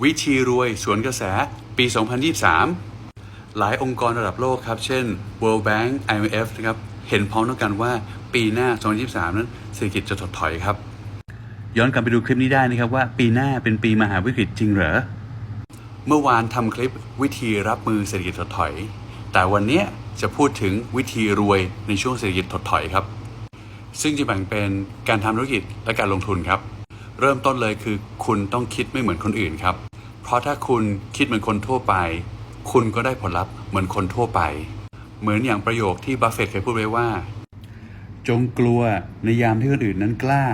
วิธีรวยสวนกระแสปี 2023 หลายองค์กรระดับโลกครับ เช่น World Bank IMF นะครับเห็นพ้องต้องกันว่าปีหน้า 2023 นั้นเศรษฐกิจจะถดถอยครับ ย้อนกลับไปดูคลิปนี้ได้นะครับว่าปีหน้าเป็นปีมหาวิกฤตจริงเหรอ เมื่อวานทำคลิปวิธีรับมือเศรษฐกิจถดถอย แต่วันนี้จะพูดถึงวิธีรวยในช่วงเศรษฐกิจถดถอยครับ ซึ่งจะแบ่งเป็นการทำธุรกิจและการลงทุนครับ เริ่มต้นเลยคือ คุณต้องคิดไม่เหมือนคนอื่นครับ เพราะถ้าคุณคิดเหมือนคนทั่วไป คุณก็ได้ผลลัพธ์เหมือนคนทั่วไป เหมือนอย่างประโยคที่บัฟเฟตเคยพูดไว้ว่า จงกลัวในยามที่คนอื่นนั้นกล้า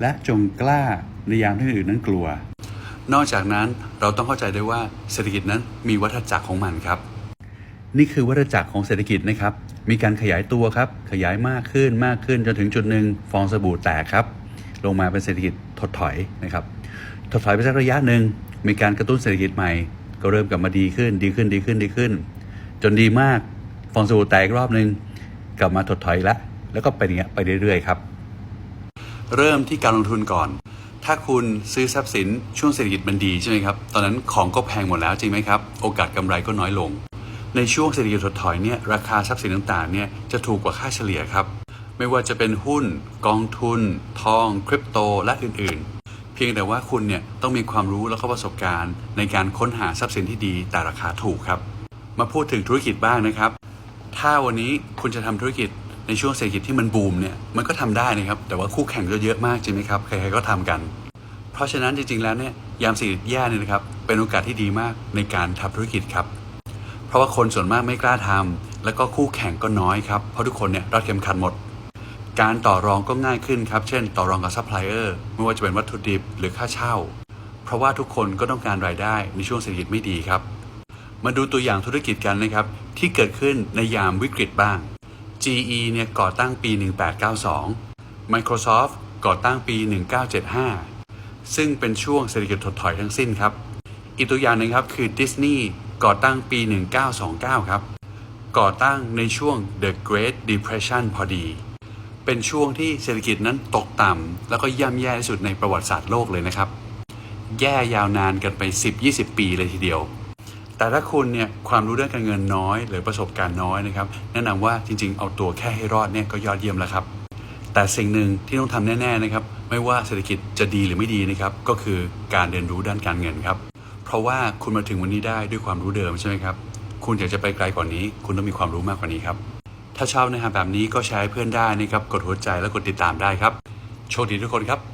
และจงกล้าในยามที่คนอื่นนั้นกลัว นอกจากนั้นเราต้องเข้าใจได้ว่าเศรษฐกิจนั้นมีวัฏจักรของมันครับ นี่คือวัฏจักรของเศรษฐกิจนะครับ มีการขยายตัวครับ ขยายมากขึ้นมากขึ้นจนถึงจุดหนึ่งฟองสบู่แตกครับ ลงมาเป็นเศรษฐกิจ ถดถอยนะครับถดถอยไปสักระยะหนึ่งมีการกระตุ้นเศรษฐกิจใหม่ ก็เริ่มกลับมาดีขึ้นดีขึ้นดีขึ้นดีขึ้น จนดีมากฟองสบู่แตกรอบหนึ่งกลับมาถดถอยละแล้วก็ไปเงี้ยไปเรื่อยๆครับ เริ่มที่การลงทุนก่อน ถ้าคุณซื้อทรัพย์สินช่วงเศรษฐกิจมันดีใช่ไหมครับตอนนั้นของก็แพงหมดแล้วจริงไหมครับโอกาสกำไรก็น้อยลง ในช่วงเศรษฐกิจถดถอยเนี่ยราคาทรัพย์สินต่างๆเนี่ยจะถูกกว่าค่าเฉลี่ยครับ ไม่ว่าจะเป็นหุ้น กองทุน ทอง คริปโต และอื่นๆ เพียงแต่ว่าคุณเนี่ยต้องมีความรู้แล้วก็ประสบการณ์ ในการค้นหาทรัพย์สินที่ดีแต่ราคาถูกครับ มาพูดถึงธุรกิจบ้างนะครับ ถ้าวันนี้คุณจะทำธุรกิจในช่วงเศรษฐกิจที่มันบูมเนี่ยมันก็ทำได้นะครับ แต่ว่าคู่แข่งก็เยอะมากจริงไหมครับใครๆก็ทำกัน เพราะฉะนั้นจริงๆแล้วเนี่ยยามเศรษฐกิจแย่เนี่ยนะครับเป็นโอกาสที่ดีมากในการทำธุรกิจครับ เพราะว่าคนส่วนมากไม่กล้าทำแล้วก็คู่แข่งก็น้อยครับเพราะทุกคนเนี่ยรัดเข็มขัดหมด การต่อรองก็ง่ายขึ้นครับ เช่น ต่อรองกับซัพพลายเออร์ไม่ว่าจะเป็นวัตถุดิบหรือค่าเช่า เพราะว่าทุกคนก็ต้องการรายได้ในช่วงเศรษฐกิจไม่ดีครับ มาดูตัวอย่างธุรกิจกันนะครับ ที่เกิดขึ้นในยามวิกฤตบ้าง GE เนี่ยก่อตั้งปี 1892 Microsoft ก่อตั้งปี 1975 ซึ่งเป็นช่วงเศรษฐกิจถดถอยทั้งสิ้นครับ อีกตัวอย่างหนึงครับคือ Disney ก่อตั้งปี 1929 ครับ ก่อตั้งในช่วง The Great Depression พอดี เป็นช่วงที่เศรษฐกิจนั้นตกต่ำแล้วก็ย่ำแย่ที่สุดในประวัติศาสตร์โลกเลยนะครับ แย่ยาวนานกันไป 10-20 ปีเลยทีเดียว แต่ถ้าคุณเนี่ยความรู้เรื่องการเงินน้อย หรือประสบการณ์น้อยนะครับ แนะนำว่าจริงๆ เอาตัวแค่ให้รอดเนี่ยก็ยอดเยี่ยมแล้วครับ แต่สิ่งหนึ่งที่ต้องทำแน่ๆนะครับ ไม่ว่าเศรษฐกิจจะดีหรือไม่ดีนะครับ ก็คือการเรียนรู้ด้านการเงินครับ เพราะว่าคุณมาถึงวันนี้ได้ด้วยความรู้เดิมใช่ไหมครับ คุณอยากจะไปไกลกว่านี้ คุณต้องมีความรู้มากกว่านี้ครับ ถ้าชอบเนื้อหาแบบนี้ก็แชร์ให้เพื่อนได้นะครับ กดหัวใจและกดติดตามได้ครับ โชคดีทุกคนครับ